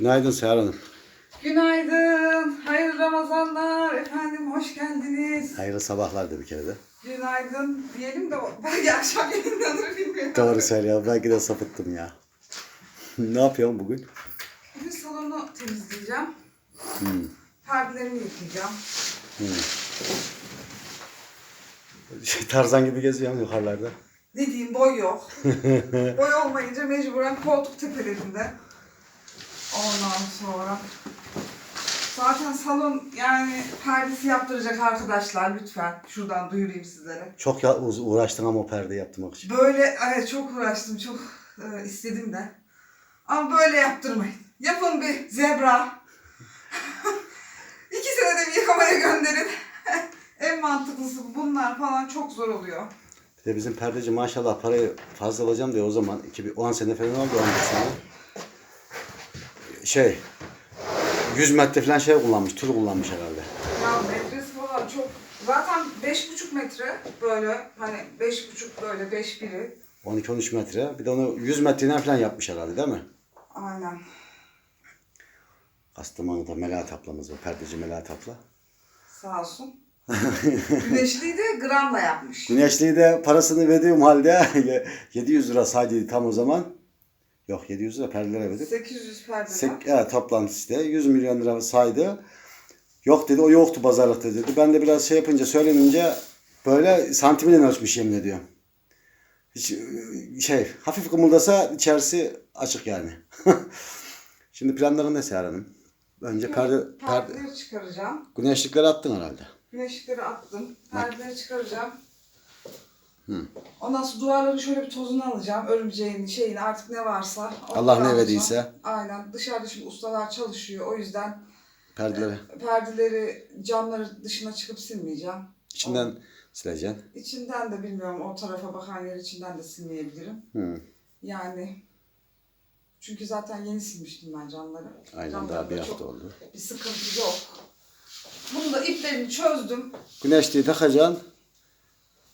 Günaydın Seher Hanım. Günaydın, hayırlı Ramazanlar. Efendim hoş geldiniz. Hayırlı sabahlar da bir kere de. Günaydın diyelim de belki akşam yayınlanır bilmiyorum. Doğru söylüyor. Belki de sapıttım ya. ne yapıyorsun bugün? Bugün salonu temizleyeceğim. Hmm. Perdelerimi yıkayacağım. Şey, Tarzan gibi geziyorsun yukarılarda. Ne diyeyim boy yok. boy olmayınca mecburen koltuk tepelerinde. Ondan sonra zaten salon yani perdesi yaptıracak arkadaşlar lütfen. Şuradan duyurayım sizlere. Çok ya, uz- uğraştın ama o perdeyi yaptırmak için. Böyle evet çok uğraştım, çok e, istedim de. Ama böyle yaptırmayın. Yapın bir zebra. İki senede bir yıkamaya gönderin. en mantıklısı bunlar falan çok zor oluyor. Bir de bizim perdeci maşallah parayı fazla alacağım diye o zaman 2010 sene falan oldu 11 sene. Şey 100 metre falan şey kullanmış, tur kullanmış herhalde. Ya metresi falan çok... Zaten beş buçuk metre böyle hani beş buçuk böyle beş biri. 12-13 metre. Bir de onu 100 metreden falan yapmış herhalde değil mi? Aynen. Kastamonu'da Melahat ablamız var. Perdeci Melahat abla. Sağ olsun. Güneşliği de gramla yapmış. Güneşli'yi de parasını verdiğim halde 700 lira sadece tam o zaman. Yok 700 lira perdelere verdik. 800 perdeler. Sek, evet, toplantısı işte 100 milyon lira saydı. Yok dedi o yoktu pazarlıkta dedi. Ben de biraz şey yapınca söylenince böyle santimden ölçmüş yemin ediyorum. Hiç e, şey hafif kımıldasa içerisi açık yani. Şimdi planların ne Seher Hanım? Önce perde, perde, Perdeleri çıkaracağım. güneşlikleri attın herhalde. Güneşlikleri attım. Perdeleri çıkaracağım. Ondan sonra duvarların şöyle bir tozunu alacağım. Örümceğin şeyini artık ne varsa. Allah ne verdiyse. Aynen. Dışarıda şimdi ustalar çalışıyor. O yüzden Perdeleri perdeleri, camları dışına çıkıp silmeyeceğim. içinden sileceksin. İçinden de bilmiyorum o tarafa bakan yer içinden de silmeyebilirim. Hı. Yani çünkü zaten yeni silmiştim ben camları. Aynen Camlarda daha bir hafta oldu. Bir sıkıntı yok. Bunu da iplerini çözdüm. Güneşliği takacaksın.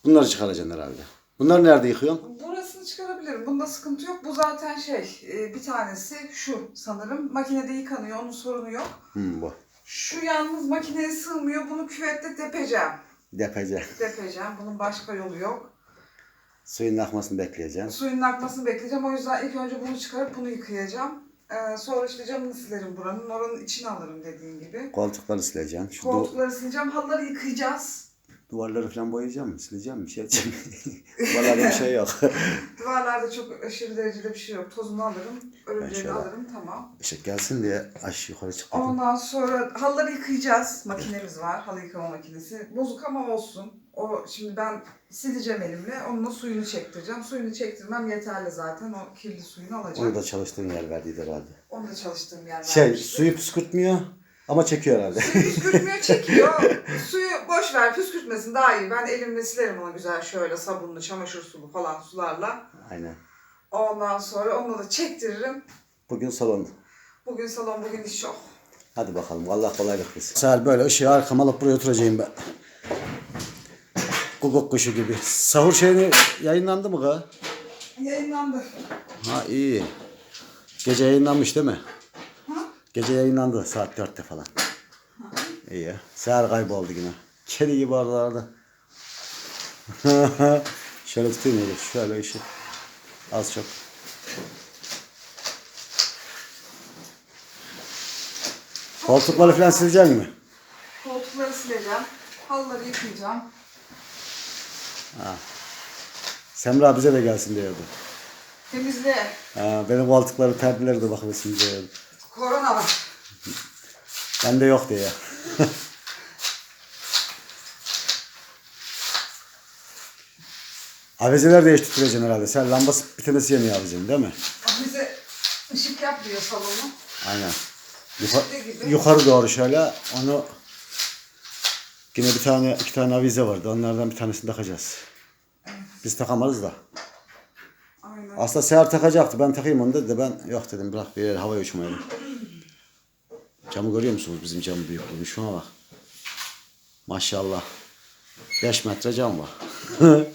Bunları çıkaracaksın herhalde. Bunları nerede yıkıyorsun? Burasını çıkarabilirim. Bunda sıkıntı yok. Bu zaten şey e, bir tanesi şu sanırım. Makinede yıkanıyor. Onun sorunu yok. Hı, bu. Şu yalnız makineye sığmıyor. Bunu küvette depeceğim. Depece. Depeceğim. Bunun başka yolu yok. Suyun akmasını bekleyeceksin. Suyun akmasını bekleyeceğim. O yüzden ilk önce bunu çıkarıp bunu yıkayacağım. Ee, sonra işte camını silerim buranın. Oranın içine alırım dediğim gibi. Koltukları sileceksin. Şu Koltukları sileceğim. Halıları yıkayacağız. Duvarları falan boyayacağım mı? Sileceğim mi? Şey edeceğim? Duvarlarda bir şey yok. Duvarlarda çok aşırı derecede bir şey yok. Tozunu alırım. Örümceğini şöyle- alırım. Tamam. Işık gelsin diye aş yukarı çıktım. Ondan sonra halıları yıkayacağız. Makinemiz var. Halı yıkama makinesi. Bozuk ama olsun. O şimdi ben sileceğim elimle. Onunla suyunu çektireceğim. Suyunu çektirmem yeterli zaten. O kirli suyunu alacağım. Onu da çalıştığın yer verdiydi herhalde. Onu da çalıştığım yer Şey vermişti. suyu püskürtmüyor ama çekiyor herhalde. Püskürtmüyor, çekiyor. Suyu boş ver, püskürtmesin daha iyi. Ben elimle silerim onu güzel şöyle sabunlu, çamaşır sulu falan sularla. Aynen. Ondan sonra onu da çektiririm. Bugün salon. Bugün salon, bugün iş yok. Hadi bakalım. Allah kolaylık versin. Seher böyle ışığı arkama alıp buraya oturacağım ben. Guguk kuşu gibi. Sahur şeyini yayınlandı mı ga? Yayınlandı. Ha iyi. Gece yayınlanmış değil mi? Ha? Gece yayınlandı saat dörtte falan. İyi ya. Seher kayboldu yine. Kedi gibi oralarda. Şöyle tutayım öyle. Şöyle ışık. Az çok. Koltukları falan silecek mi? Koltukları sileceğim. Halıları yıkayacağım. Semra bize de gelsin diyordu. Temizle. Ha, benim koltukları perdeleri de bakıyorsun diyordu. Korona var. Bende yok diye. Avizeler değiştireceksin herhalde. Sen lambası bir tanesi yeni alacaksın değil mi? O bize ışık yapmıyor salonu. Aynen. Yuka- İşte yukarı doğru şöyle onu yine bir tane iki tane avize vardı. Onlardan bir tanesini takacağız. Biz takamayız da. Aynen. Aslında Seher takacaktı. Ben takayım onu dedi de ben yok dedim bırak bir yere havaya uçmayalım. Camı görüyor musunuz bizim camın büyüklüğünü? Şuna bak. Maşallah. 5 metre cam var.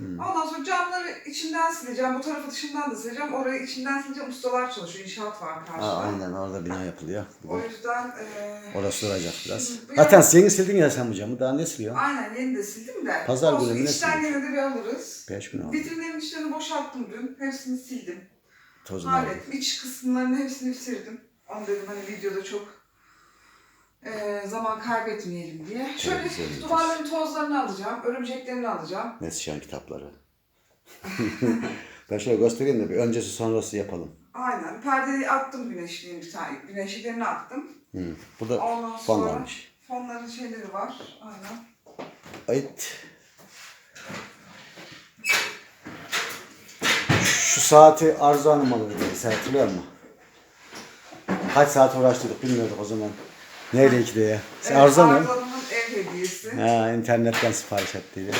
Ondan sonra camları içinden sileceğim. Bu tarafı dışından da sileceğim. Orayı içinden sileceğim. Ustalar çalışıyor. İnşaat var karşıda. Ha, aynen orada bina yapılıyor. O yüzden e, Orası duracak biraz. Bu Zaten yana- seni sildin ya sen bu camı. Daha ne siliyorsun? aynen yeni de sildim de. Pazar günü ne içten sildin? yine de bir alırız. Beş gün oldu. Vitrinlerin içlerini boşalttım dün. Hepsini sildim. Tozunu aldım. İç kısımlarının hepsini bitirdim. Onu dedim hani videoda çok e, zaman kaybetmeyelim diye. Şöyle güzel duvarların tozlarını alacağım. Örümceklerini alacağım. Nesişan kitapları. ben şöyle göstereyim de bir öncesi sonrası yapalım. Aynen. Perdeyi attım güneşliğin bir tane. Güneşliklerini attım. Hı. Burada Ondan fon varmış. fonların şeyleri var. Aynen. Ayıt. Şu saati Arzu Hanım alırdı. Sen hatırlıyor musun? Kaç saat uğraştırdık bilmiyorduk o zaman. Neyle iki diye. Evet, Arzu Hanım. Arzu Hanım'ın ev hediyesi. Ha, internetten sipariş ettiydi.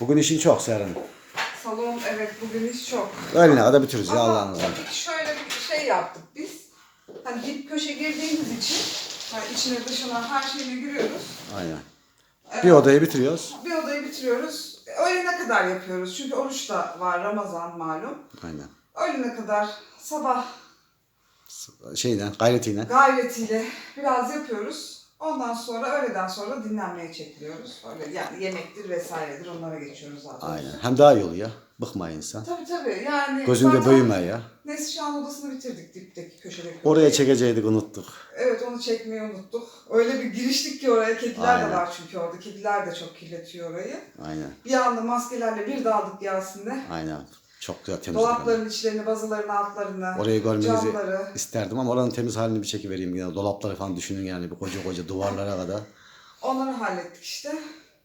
Bugün işin çok Serhan. Salon evet bugün iş çok. Öğlene kadar bitiririz ya Ama Allah'ın izniyle. şöyle bir şey yaptık biz. Hani dip köşe girdiğimiz için hani içine dışına her şeyine giriyoruz. Aynen. Bir odayı bitiriyoruz. Bir odayı bitiriyoruz. Öğlene kadar yapıyoruz. Çünkü oruç da var Ramazan malum. Aynen. Öğlene kadar sabah Şeyden, gayretiyle. gayretiyle biraz yapıyoruz. Ondan sonra öğleden sonra dinlenmeye çekiliyoruz. Öyle yani yemektir vesairedir onlara geçiyoruz zaten. Aynen. Hem daha iyi oluyor. Bıkma insan. Tabii tabii yani. Gözünde zaten büyüme ya. Neslihan odasını bitirdik dipteki köşedeki. Oraya çekeceydik unuttuk. Evet onu çekmeyi unuttuk. Öyle bir giriştik ki oraya kediler Aynen. de var çünkü orada. Kediler de çok kirletiyor orayı. Aynen. Bir anda maskelerle bir daldık Yasin'de. Aynen. Çok güzel temizledik. ama. Dolapların içlerini, vazoların altlarını, Orayı görmenizi camları. isterdim ama oranın temiz halini bir çekivereyim yine. Dolapları falan düşünün yani bir koca koca duvarlara kadar. Onları hallettik işte.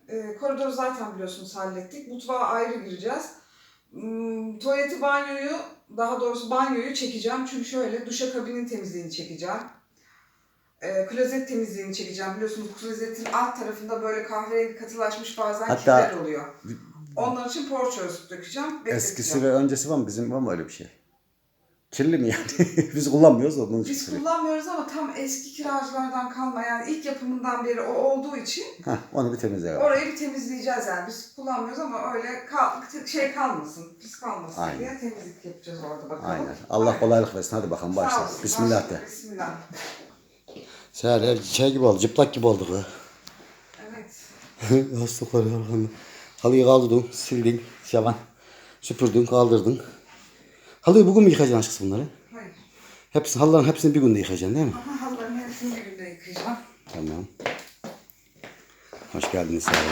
Ee, koridoru zaten biliyorsunuz hallettik. Mutfağa ayrı gireceğiz. Hmm, tuvaleti, banyoyu, daha doğrusu banyoyu çekeceğim. Çünkü şöyle duşakabinin temizliğini çekeceğim. Ee, klozet temizliğini çekeceğim. Biliyorsunuz klozetin alt tarafında böyle kahverengi katılaşmış bazen Hatta- kirler oluyor. Onlar için porçöz dökeceğim. Eskisi ve öncesi var mı? Bizim var mı öyle bir şey? Kirli mi yani? Biz kullanmıyoruz da bunun için. Biz kullanmıyoruz ama tam eski kiracılardan kalma yani ilk yapımından beri o olduğu için Heh, onu bir temizleyelim. orayı bir temizleyeceğiz yani biz kullanmıyoruz ama öyle kal- şey kalmasın, pis kalmasın Aynen. diye temizlik yapacağız orada bakalım. Aynen. Allah kolaylık versin. Hadi bakalım başla. olsun, Bismillah de. Bismillah. Seher ev şey gibi oldu. Cıplak gibi olduk. ha. Evet. Hastalıkları arkanda. Halıyı kaldırdın, sildin, şaban. Süpürdün, kaldırdın. Halıyı bugün mü yıkayacaksın aşkısı bunları? Hayır. Hepsini, halıların hepsini bir günde yıkayacaksın değil mi? Ama halıların hepsini bir günde yıkayacağım. Tamam. Hoş geldiniz Seher.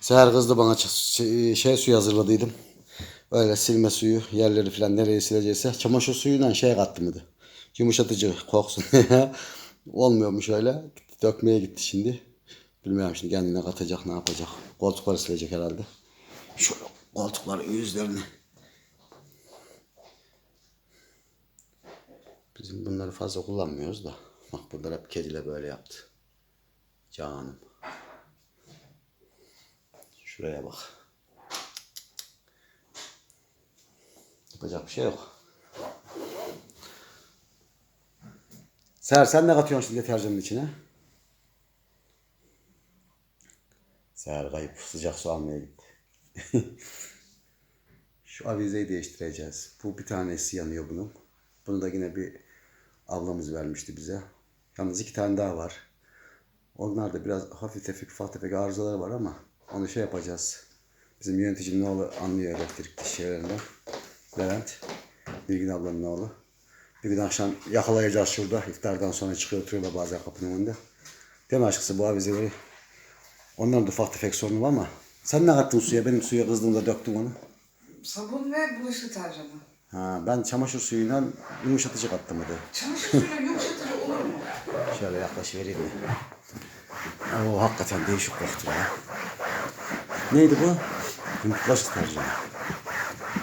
Seher kızdı bana ç- şey, şey suyu hazırladıydım. Öyle silme suyu, yerleri falan nereye silecekse. Çamaşır suyuyla şey kattım idi. Yumuşatıcı koksun. Olmuyormuş öyle. Dökmeye gitti şimdi. Bilmiyorum şimdi kendine katacak ne yapacak. Koltukları silecek herhalde. Şöyle koltukların yüzlerini. Bizim bunları fazla kullanmıyoruz da. Bak bunlar hep kediyle böyle yaptı. Canım. Şuraya bak. Yapacak bir şey yok. Seher sen ne katıyorsun şimdi deterjanın içine? Seher kayıp sıcak su almaya gitti. Şu avizeyi değiştireceğiz. Bu bir tanesi yanıyor bunun. Bunu da yine bir ablamız vermişti bize. Yalnız iki tane daha var. Onlar da biraz hafif tefek ufak tefek arızaları var ama onu şey yapacağız. Bizim yöneticinin oğlu anlıyor elektrik şeylerinden. Levent. Bilgin ablanın oğlu. Bir gün akşam yakalayacağız şurada. İftardan sonra çıkıyor oturuyorlar bazen kapının önünde. Değil mi aşkısı bu avizeleri? Onların da ufak tefek sorunu var ama. Sen ne kattın suya? Benim suya kızdığımda döktüm onu. Sabun ve bulaşık deterjanı. Ha, ben çamaşır suyuyla yumuşatıcı kattım hadi. Çamaşır suyuyla yumuşatıcı olur mu? Şöyle yaklaşıvereyim mi? Oo hakikaten değişik koktu ya. Neydi bu? Bulaşık deterjanı.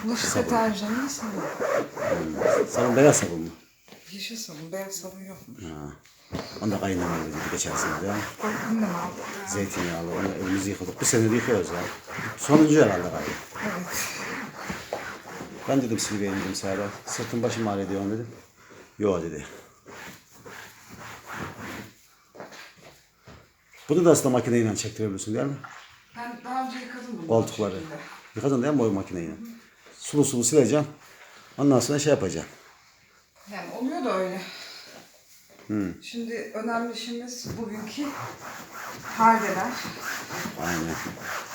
Bulaşık deterjanı sabun. Sabun beyaz sabun mu? Yeşil sabun, beyaz sabun yok mu? Ha. Onu da kaynamalı dedi geçen sene ya. Korkumdan aldım. Zeytinyağlı, onu elimizi yıkadık. Bir senedir yıkıyoruz ya. Sonuncu herhalde galiba. Evet. Ben dedim Silviye'ye dedim Serra. Sırtım başım ağrıyor diyor dedim. Yo dedi. Bunu da aslında makineyle çektirebiliyorsun değil mi? Ben daha önce yıkadım bunu. Koltukları. Yıkadın değil mi boy makineyle? Sulu sulu sileceksin. Ondan sonra şey yapacaksın. Yani da öyle. Hmm. Şimdi önemli işimiz bugünkü perdeler. Aynen.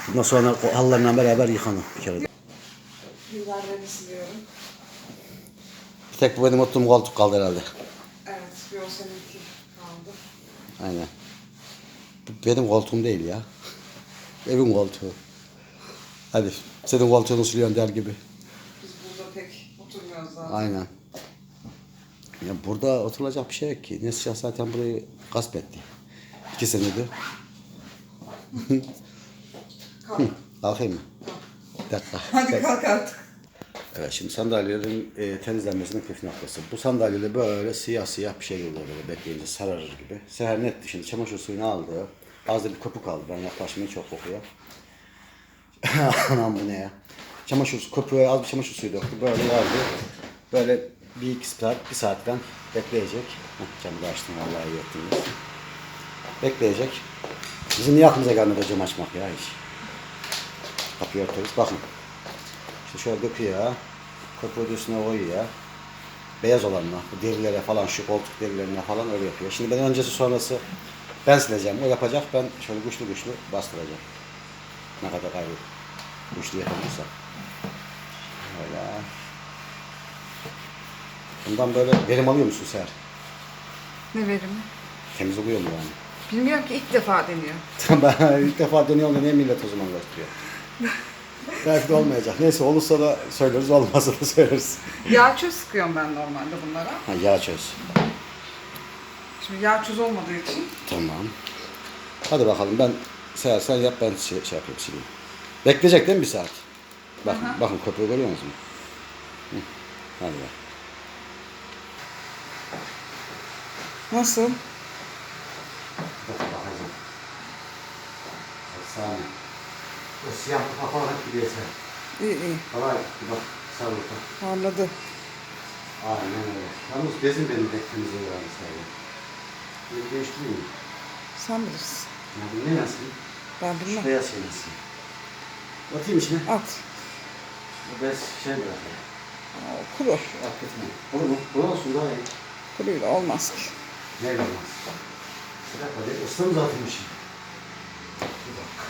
Bundan sonra o hallarla beraber yıkanır bir kere de. Biberlerini siliyorum. Bir tek bu benim oturduğum koltuk kaldı herhalde. Evet, bir o seninki kaldı. Aynen. Bu benim koltuğum değil ya. Evin koltuğu. Hadi senin koltuğunu siliyorsun der gibi. Biz burada pek oturmuyoruz zaten. Aynen. Ya burada oturulacak bir şey yok ki. Neslihan zaten burayı gasp etti. İki senedir. Kalk. Kalkayım mı? Bir dakika. Hadi kalk artık. Evet şimdi sandalyelerin e, temizlenmesinin püf noktası. Bu sandalyede böyle siyah siyah bir şey geliyor böyle bekleyince sararır gibi. Seher netti şimdi çamaşır suyunu aldı. Az da bir köpük kaldı. Ben yaklaşmayı çok kokuyor. Anam bu ne ya? Çamaşır su- köpüğe az bir çamaşır suyu döktü. Böyle yardı. Böyle bir iki saat, bir saatten bekleyecek. Camı da açtım vallahi iyi. Bekleyecek. Bizim niye aklımıza gelmedi cam açmak ya hiç. Kapıyı örtüyoruz. Bakın. İşte şöyle döküyor. Köpüğü üstüne koyuyor ya. Beyaz olanla, derilere falan, şu koltuk derilerine falan öyle yapıyor. Şimdi ben öncesi sonrası ben sileceğim. O yapacak. Ben şöyle güçlü güçlü bastıracağım. Ne kadar gayrı güçlü yapabilirsem. Öyle. Bundan böyle verim alıyor musun Seher? Ne verimi? Temiz oluyor mu yani? Bilmiyorum ki ilk defa deniyor. ben ilk defa dönüyorum da niye millet o zaman gösteriyor? Belki de olmayacak. Neyse olursa da söyleriz, olmazsa da söyleriz. Yağ çöz sıkıyorum ben normalde bunlara. Ha, yağ çöz. Şimdi yağ çöz olmadığı için Tamam. Hadi bakalım ben Seher sen yap ben şey, şey yapayım sileyim. Bekleyecek değil mi bir saat? Bakın, Aha. bakın köpüğü görüyor musunuz? Hı. Hadi bak. Nasıl? Bakacağım. Saniye. O siyah kapalı gidiyorsa. İyi iyi. Kolay. Bak sarılta. Parladı. Aynen öyle. Yalnız bezim benim pek temizliği var mesela. Bir değiştireyim mi? Sen bilirsin. Yani ne nasıl? Ben bilmem. beyaz şey nasıl? Atayım içine. At. Bu bez şey bırakıyor. Aa, kuru. Hakikaten. Olur mu? Bu olsun daha iyi. Kuruyla olmaz ki. Neyle olmaz? Bir dakika ıslım zaten işi. Bir dakika.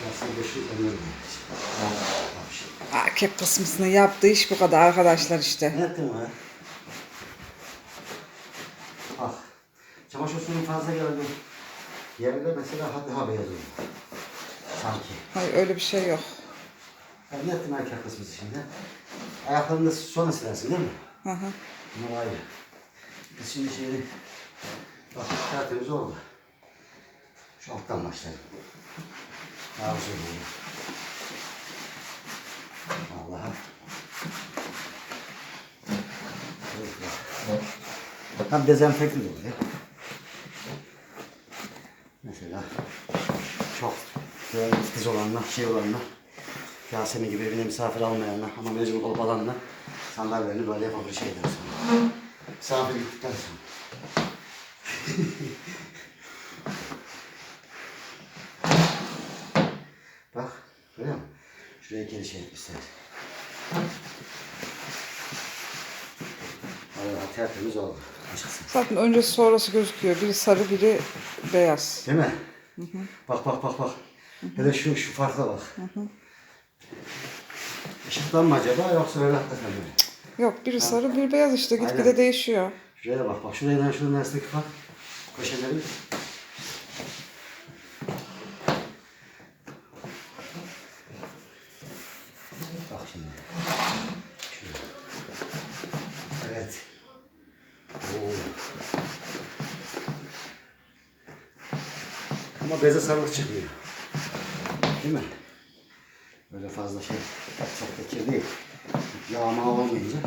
Ben sana beşi önüne Erkek kısmısını yaptığı iş bu kadar arkadaşlar işte. Ne ettin be? Ah. Çamaşır suyun fazla geldi. Yerinde mesela daha beyaz oldu. Sanki. Hayır öyle bir şey yok. Ya ne ettin erkek kısmısı şimdi? Ayaklarını sonra silersin değil mi? Hı hı. Bunlar ayrı. Biz şimdi şeyini... Bak tertemiz oldu. Şu alttan başlayalım. Daha güzel oldu. Allah'a. Hem dezenfekte de oluyor. Mesela çok böyle titiz olanlar, şey olanlar, Yasemin gibi evine misafir almayanlar ama mecbur olup alanlar sandalyelerini böyle yapabilir şeyler sonra. Misafir gittikten sonra. Bak, görüyor musun? Şuraya geri şey etmişler. Vallahi tertemiz oldu. Açıkçası. Zaten öncesi sonrası gözüküyor. Biri sarı biri beyaz. Değil mi? Bak bak bak bak. Hele şu şu farka bak. Işıktan mı acaba yoksa öyle hakikaten böyle? Yok biri sarı biri beyaz işte gitgide değişiyor. Şuraya bak bak. Şuraya şunun arasındaki bak. Köşeleri. Bak şimdi. Şuraya. Evet. Oo. Ama beze sarılık çıkmıyor. Değil mi? Böyle fazla şey çok da kir değil. Yağma olmayınca.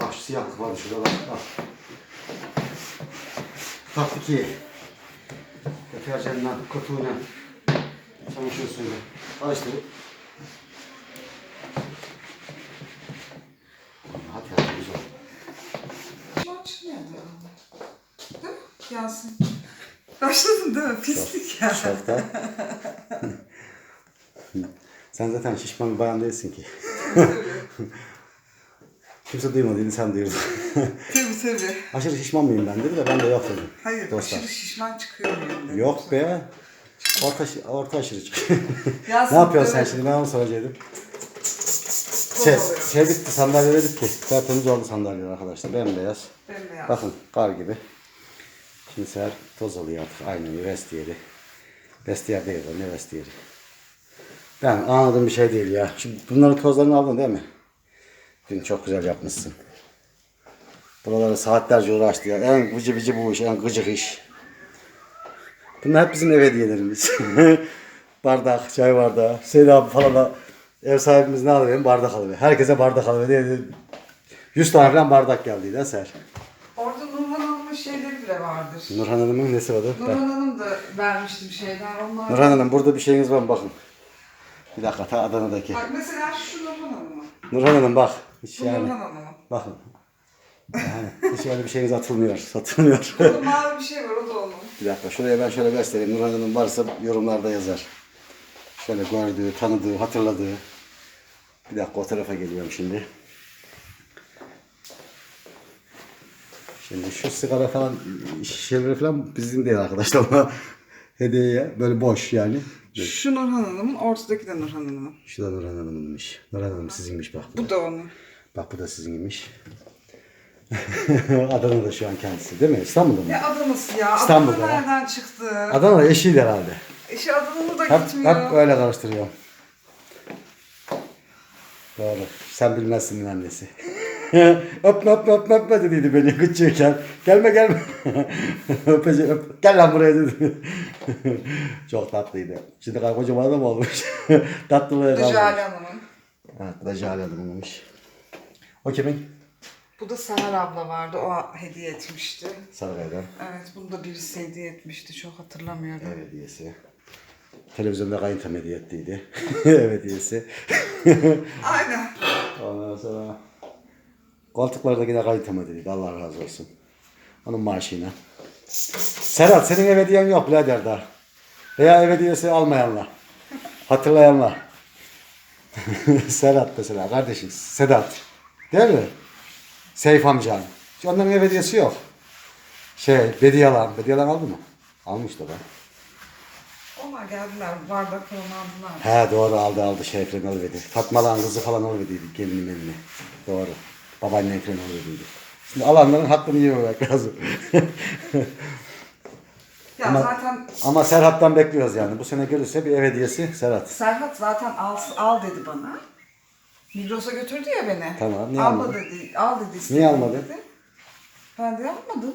Bak şu siyahlık var şurada bak. Bak. Tatlı ki. Deterjanla, kotuyla, çamaşır suyuyla karıştırıp Hadi hadi güzel. Şu an çıkmıyor da. Yasin. Başladın değil mi? Pislik ya. Şokta. sen zaten şişman bir bayan değilsin ki. Kimse duymadığını sen duyurdun. tabii tabii. aşırı şişman mıyım ben dedi de ben de yok dedim. Hayır Dostlar. aşırı şişman çıkıyor muyum. Yok be. Orta, orta aşırı çıkıyor. Ne yapıyorsun sen şimdi? Ben onu soracaktım. Şey, şey bitti, sandalyeler bitti. Tertemiz oldu sandalyeler arkadaşlar. Bembeyaz. Bembeyaz. Bakın kar gibi. Şimdi seher toz oluyor artık. Aynı vestiyeri. Vestiyer değil o ne vestiyeri. Ben anladığım bir şey değil ya. Şimdi bunların tozlarını aldın değil mi? Dün çok güzel yapmışsın. Buraları saatlerce uğraştı ya. En vıcı vıcı bu iş, en gıcık iş. Bunlar hep bizim ev hediyelerimiz. bardak, çay bardağı. Hüseyin abi falan da ev sahibimiz ne alıyor? Bardak alıyor. Herkese bardak alıyor. diye 100 tane falan bardak geldi de Ser. Orada Nurhan Hanım'ın şeyleri bile vardır. Nurhan Hanım'ın nesi vardı? Nurhan Hanım da vermişti bir şeyler. Onlar... Nurhan Hanım burada bir şeyiniz var mı bakın. Bir dakika ta Adana'daki. Bak mesela şu Nurhan Hanım'ın. Nurhan Hanım bak. Hiç Bu yani. Nurhan Hanım'ın. Bakın. Yani hiç öyle bir şeyiniz atılmıyor. Satılmıyor. Burada mavi bir şey var o da onun. bir dakika şuraya ben şöyle göstereyim. Nurhan Hanım varsa yorumlarda yazar. Şöyle gördüğü, tanıdığı, hatırladığı. Bir dakika o tarafa geliyorum şimdi. Şimdi şu sigara falan, şişeleri falan bizim değil arkadaşlar. Ama Hediyeye böyle boş yani. Şu Nurhan Hanım'ın, ortadaki de Nurhan Hanım'ın. Şu da Nurhan Hanım'ınmış. Nurhan Hanım sizinmiş bak. Bu. Da onun. Bak bu da sizinmiş. Adana'da şu an kendisi değil mi? İstanbul'da mı? Ne Adana'sı ya? İstanbul'da Adana ya. nereden çıktı? Adana eşiydi herhalde. Eşi Adana'da da Hep, gitmiyor. hep öyle karıştırıyorum. Doğru. Sen bilmezsin annesi. öpme öpme öpme öpme dediydi beni küçükken. Gelme gelme. Öpece, öp. Gel lan buraya dedi. Çok tatlıydı. Şimdi kocaman adam olmuş. Tatlılığı Bu da kalmamış. Jale Hanım'ın. Evet bu da Jale Hanım'ınmış. O kimin? Bu da Seher abla vardı. O hediye etmişti. Sarıkaya'dan. Evet bunu da birisi hediye etmişti. Çok hatırlamıyorum. Ev hediyesi. Televizyonda kayıntam hediye ettiydi. Ev hediyesi. Aynen. Ondan sonra koltukları da yine kayıntam ödediydi. Allah razı olsun. Onun maaşıyla. Serhat senin ev hediyen yok birader daha. Veya ev hediyesi almayanla. Hatırlayanla. Serhat mesela kardeşim. Sedat. Değil mi? Seyf amcan. Onların ev hediyesi yok. Şey, Bediyalan. Bediyalan aldı mı? Almış da ben. Onlar geldiler. Bardak falan aldılar. He doğru aldı aldı falan alıverdi. Fatmalan kızı falan alıverdiydi gelinin eline. Doğru. Babaannen falan alıverdiydi. Şimdi alanların hakkını yememek lazım. Ya Ama- zaten Ama Serhat'tan bekliyoruz yani. Bu sene gelirse bir ev hediyesi Serhat. Serhat zaten al, al dedi bana. Migros'a götürdü ya beni. Tamam, niye Alma almadın? dedi. Al dedi. istedim Niye almadın? dedi. Ben de almadım.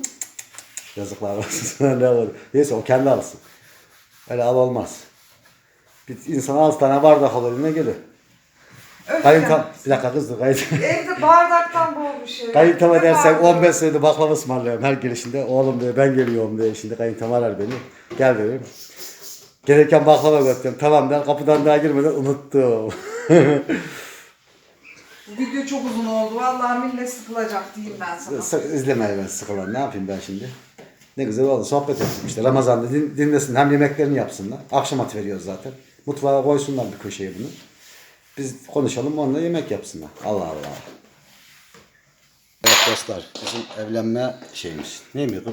Yazıklar olsun. ne olur. Neyse o kendi alsın. Öyle al olmaz. Bir insan az tane bardak alır eline gelir. Öyle Kayıntam, yani. bir dakika kızdı kayıntam. Evde bardaktan bir şey. Kayıntama dersen bardağı? 15 senede baklava ısmarlıyorum her gelişinde. Oğlum diyor ben geliyorum diyor. Şimdi kayıntam arar beni. Gel diyorum. Gelirken baklava götürüyorum. Tamam der kapıdan daha girmeden unuttum. Bu video çok uzun oldu. Vallahi millet sıkılacak diyeyim ben sana. Sı- İzlemeye ben sıkılan. Ne yapayım ben şimdi? Ne güzel oldu. Sohbet ettik işte. Ramazan'da din, dinlesin. Hem yemeklerini yapsınlar. Akşam atı veriyoruz zaten. Mutfağa koysunlar bir köşeye bunu. Biz konuşalım onunla yemek yapsınlar. Allah Allah. Evet dostlar. Bizim evlenme şeyimiz. Neymiş bu?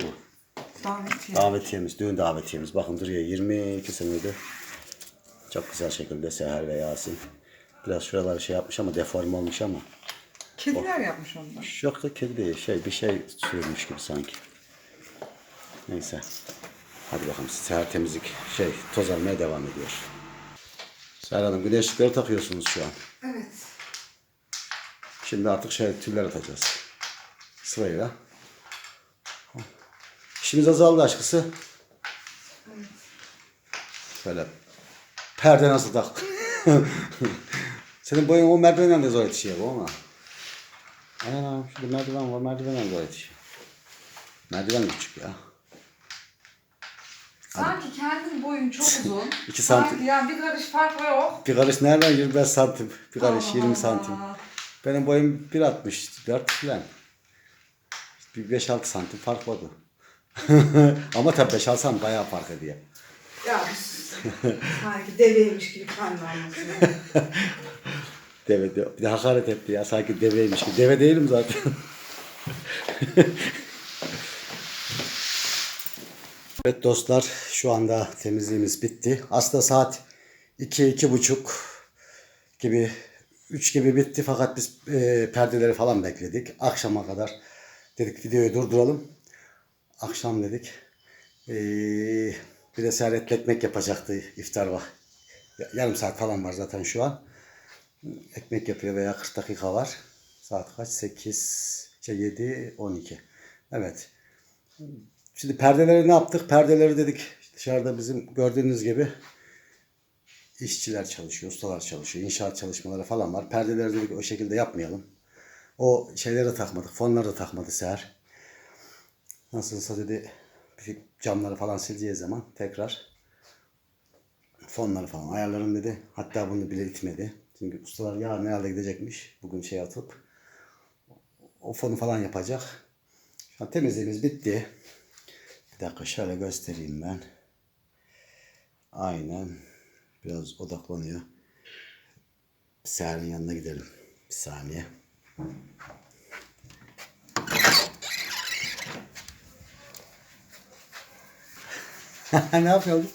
Davetiye. Davetiyemiz, düğün davetiyemiz. Bakın duruyor 22 senede. Çok güzel şekilde Seher ve Yasin. Biraz şuralar şey yapmış ama deforme olmuş ama. Kediler yapmış onlar. Yok da kedi değil. Şey, bir şey sürmüş gibi sanki. Neyse. Hadi bakalım Seher temizlik şey toz almaya devam ediyor. Seher Hanım güneşlikleri takıyorsunuz şu an. Evet. Şimdi artık şey tüller atacağız. Sırayla. İşimiz azaldı aşkısı. Şöyle perde nasıl tak? Senin boyun o merdivenden de zor yetişiyor bu ama. Aynen şurada merdiven var merdivenden zor yetişiyor. Merdiven küçük ya. Sanki kendin boyun çok uzun. İki santim. Sanki ya bir karış fark yok. Bir karış nereden 25 santim? Bir karış Allah 20 santim. Allah. Benim boyum 1.64 falan. Bir 5-6 santim fark vardı. Ama tabii beş alsam bayağı fark ediyor. Ya sanki deveymiş gibi anlatıyor. Deve diyor. Bir de hakaret etti ya. Sanki deveymiş gibi. Deve değilim zaten. Evet dostlar şu anda temizliğimiz bitti. Aslında saat 2 iki, buçuk gibi 3 gibi bitti fakat biz e, perdeleri falan bekledik. Akşama kadar dedik videoyu durduralım. Akşam dedik. E, bir de Serhat ekmek yapacaktı iftar var. Yarım saat falan var zaten şu an ekmek yapıyor veya 40 dakika var. Saat kaç? 8, şey 7, 12. Evet. Şimdi perdeleri ne yaptık? Perdeleri dedik dışarıda bizim gördüğünüz gibi işçiler çalışıyor, ustalar çalışıyor, inşaat çalışmaları falan var. Perdeleri dedik o şekilde yapmayalım. O şeyleri takmadık, fonları da takmadı Seher. Nasılsa dedi camları falan sileceği zaman tekrar fonları falan ayarlarım dedi. Hatta bunu bile itmedi. Çünkü ustalar yarın herhalde gidecekmiş. Bugün şey atıp o fonu falan yapacak. Şu an temizliğimiz bitti. Dakika şöyle göstereyim ben. Aynen. Biraz odaklanıyor. Seher'in yanına gidelim. Bir saniye. ne yapıyorsun?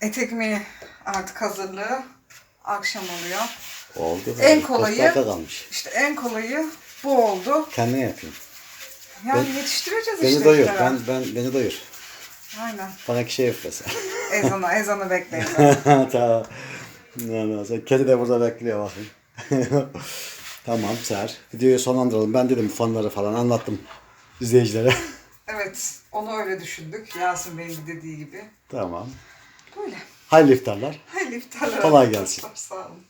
Et ekmeği artık hazırlığı akşam oluyor. Oldu. En kolayı kalmış. işte en kolayı bu oldu. Kendine yapayım. Yani Ben- yetiştireceğiz Beni işte. doyur. Ben, ben, beni doyur. Aynen. Bana iki şey yapıyorsun. Ezanı, ezanı bekleyin. tamam. Sen kedi de burada bekliyor bakayım. tamam Ser. Videoyu sonlandıralım. Ben dedim fanları falan anlattım izleyicilere. evet, onu öyle düşündük. Yasin Bey'in de dediği gibi. tamam. Böyle. Hayırlı iftarlar. Hayırlı iftarlar. Kolay gelsin. Sağ olun.